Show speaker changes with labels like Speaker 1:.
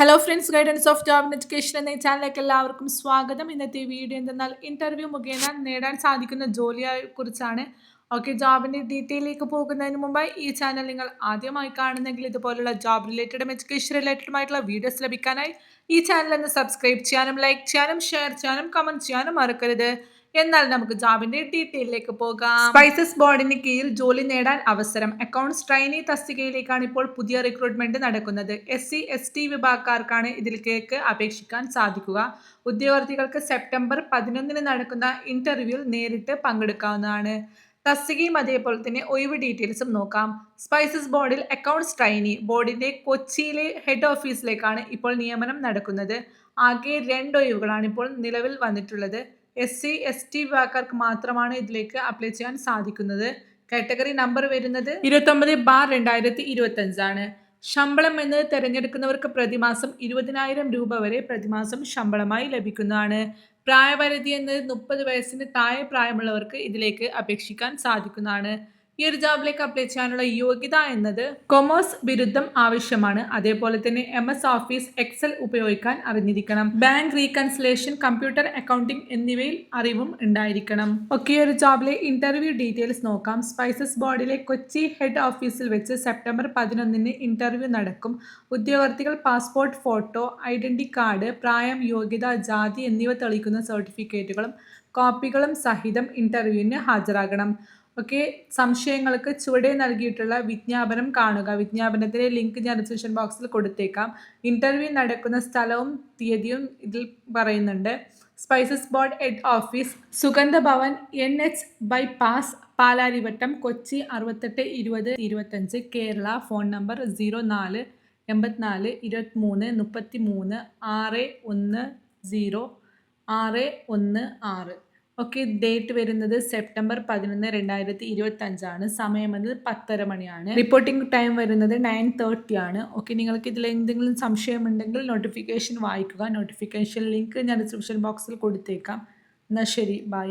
Speaker 1: Hello friends guidance of job education എന്ന ചാനലിലേക്ക് എല്ലാവർക്കും സ്വാഗതം. ഇന്നത്തെ വീഡിയോ എന്തെന്നാൽ ഇന്റർവ്യൂ മുഖേന നേടാൻ സാധിക്കുന്ന ജോലിയെ കുറിച്ചാണ്. ഓക്കെ ജോബിന്റെ ഡീറ്റെയിലേക്ക് പോകുന്നതിന് മുമ്പായി ഈ ചാനൽ നിങ്ങൾ ആദ്യമായി കാണുന്നെങ്കിൽ ഇതുപോലുള്ള ജോബ് റിലേറ്റഡും എഡ്യൂക്കേഷൻ റിലേറ്റഡുമായിട്ടുള്ള വീഡിയോസ് ലഭിക്കാനായി ഈ ചാനൽ ഒന്ന് സബ്സ്ക്രൈബ് ചെയ്യാനും ലൈക്ക് ചെയ്യാനും ഷെയർ ചെയ്യാനും കമന്റ് ചെയ്യാനും മറക്കരുത്. എന്നാൽ നമുക്ക് ജോബിന്റെ ഡീറ്റെയിലേക്ക് പോകാം. സ്പൈസസ് ബോർഡിന് കീഴിൽ ജോലി നേടാൻ അവസരം. അക്കൗണ്ട്സ് ട്രെയിനി തസ്തികയിലേക്കാണ് ഇപ്പോൾ പുതിയ റിക്രൂട്ട്മെന്റ് നടക്കുന്നത്. എസ് സി എസ് ടി വിഭാഗക്കാർക്കാണ് ഇതിലേക്ക് അപേക്ഷിക്കാൻ സാധിക്കുക. ഉദ്യോഗാർത്ഥികൾക്ക് സെപ്റ്റംബർ പതിനൊന്നിന് നടക്കുന്ന ഇന്റർവ്യൂവിൽ നേരിട്ട് പങ്കെടുക്കാവുന്നതാണ്. തസ്തികയും അതേപോലെ തന്നെ ഒഴിവ് ഡീറ്റെയിൽസും നോക്കാം. സ്പൈസസ് ബോർഡിൽ അക്കൗണ്ട്സ് ട്രെയിനി ബോർഡിന്റെ കൊച്ചിയിലെ ഹെഡ് ഓഫീസിലേക്കാണ് ഇപ്പോൾ നിയമനം നടക്കുന്നത്. ആകെ രണ്ട് ഒഴിവുകളാണ് ഇപ്പോൾ നിലവിൽ വന്നിട്ടുള്ളത്. എസ് സി എസ് ടി വിഭാഗക്കാർക്ക് മാത്രമാണ് ഇതിലേക്ക് അപ്ലൈ ചെയ്യാൻ സാധിക്കുന്നത്. കാറ്റഗറി നമ്പർ വരുന്നത് ഇരുപത്തൊമ്പത് ബാർ രണ്ടായിരത്തി ഇരുപത്തഞ്ചാണ് ശമ്പളം എന്നത് തിരഞ്ഞെടുക്കുന്നവർക്ക് പ്രതിമാസം ഇരുപതിനായിരം രൂപ വരെ പ്രതിമാസം ശമ്പളമായി ലഭിക്കുന്നതാണ്. പ്രായപരിധി എന്നത് മുപ്പത് വയസ്സിന് താഴെ പ്രായമുള്ളവർക്ക് ഇതിലേക്ക് അപേക്ഷിക്കാൻ സാധിക്കുന്നതാണ്. ഈ ഒരു ജോബിലേക്ക് അപ്ലൈ ചെയ്യാനുള്ള യോഗ്യത എന്നത് കൊമേഴ്സ് ബിരുദം ആവശ്യമാണ്. അതേപോലെ തന്നെ എം എസ് ഓഫീസ് എക്സൽ ഉപയോഗിക്കാൻ അറിഞ്ഞിരിക്കണം. ബാങ്ക് റീകൺസിലേഷൻ കമ്പ്യൂട്ടർ അക്കൗണ്ടിംഗ് എന്നിവയിൽ അറിവും ഉണ്ടായിരിക്കണം. ഒക്കെ ഒരു ജോബിലെ ഇന്റർവ്യൂ ഡീറ്റെയിൽസ് നോക്കാം. സ്പൈസസ് ബോർഡിലെ കൊച്ചി ഹെഡ് ഓഫീസിൽ വെച്ച് സെപ്റ്റംബർ പതിനൊന്നിന് ഇന്റർവ്യൂ നടക്കും. ഉദ്യോഗാർത്ഥികൾ പാസ്പോർട്ട് ഫോട്ടോ ഐഡന്റി കാർഡ് പ്രായം യോഗ്യത ജാതി എന്നിവ തെളിയിക്കുന്ന സർട്ടിഫിക്കറ്റുകളും കോപ്പികളും സഹിതം ഇന്റർവ്യൂവിന് ഹാജരാകണം. ഒക്കെ സംശയങ്ങൾക്ക് ചുവടെ നൽകിയിട്ടുള്ള വിജ്ഞാപനം കാണുക. വിജ്ഞാപനത്തിലെ ലിങ്ക് ഞാൻ ഡിസ്ക്രിപ്ഷൻ ബോക്സിൽ കൊടുത്തേക്കാം. ഇന്റർവ്യൂ നടക്കുന്ന സ്ഥലവും തീയതിയും ഇതിൽ പറയുന്നുണ്ട്. Spices board head office Sugandha Bhavan N H bypass Palarivattom Kochi അറുപത്തെട്ട് ഇരുപത് ഇരുപത്തഞ്ച് കേരള ഫോൺ നമ്പർ സീറോ നാല് എൺപത്തിനാല് ഇരുപത്തിമൂന്ന് മുപ്പത്തി മൂന്ന് ആറ് ഒന്ന് സീറോ ആറ് ഒന്ന് ആറ്. ഓക്കെ ഡേറ്റ് വരുന്നത് സെപ്റ്റംബർ പതിനൊന്ന് രണ്ടായിരത്തി ഇരുപത്തി അഞ്ചാണ് സമയം എന്നത് പത്തര മണിയാണ്. റിപ്പോർട്ടിംഗ് ടൈം വരുന്നത് നയൻ തേർട്ടി ആണ്. ഓക്കെ നിങ്ങൾക്ക് ഇതിൽ എന്തെങ്കിലും സംശയമുണ്ടെങ്കിൽ നോട്ടിഫിക്കേഷൻ വായിക്കുക. നോട്ടിഫിക്കേഷൻ ലിങ്ക് ഞാൻ ഡിസ്ക്രിപ്ഷൻ ബോക്സിൽ കൊടുത്തേക്കാം. എന്നാൽ ശരി ബൈ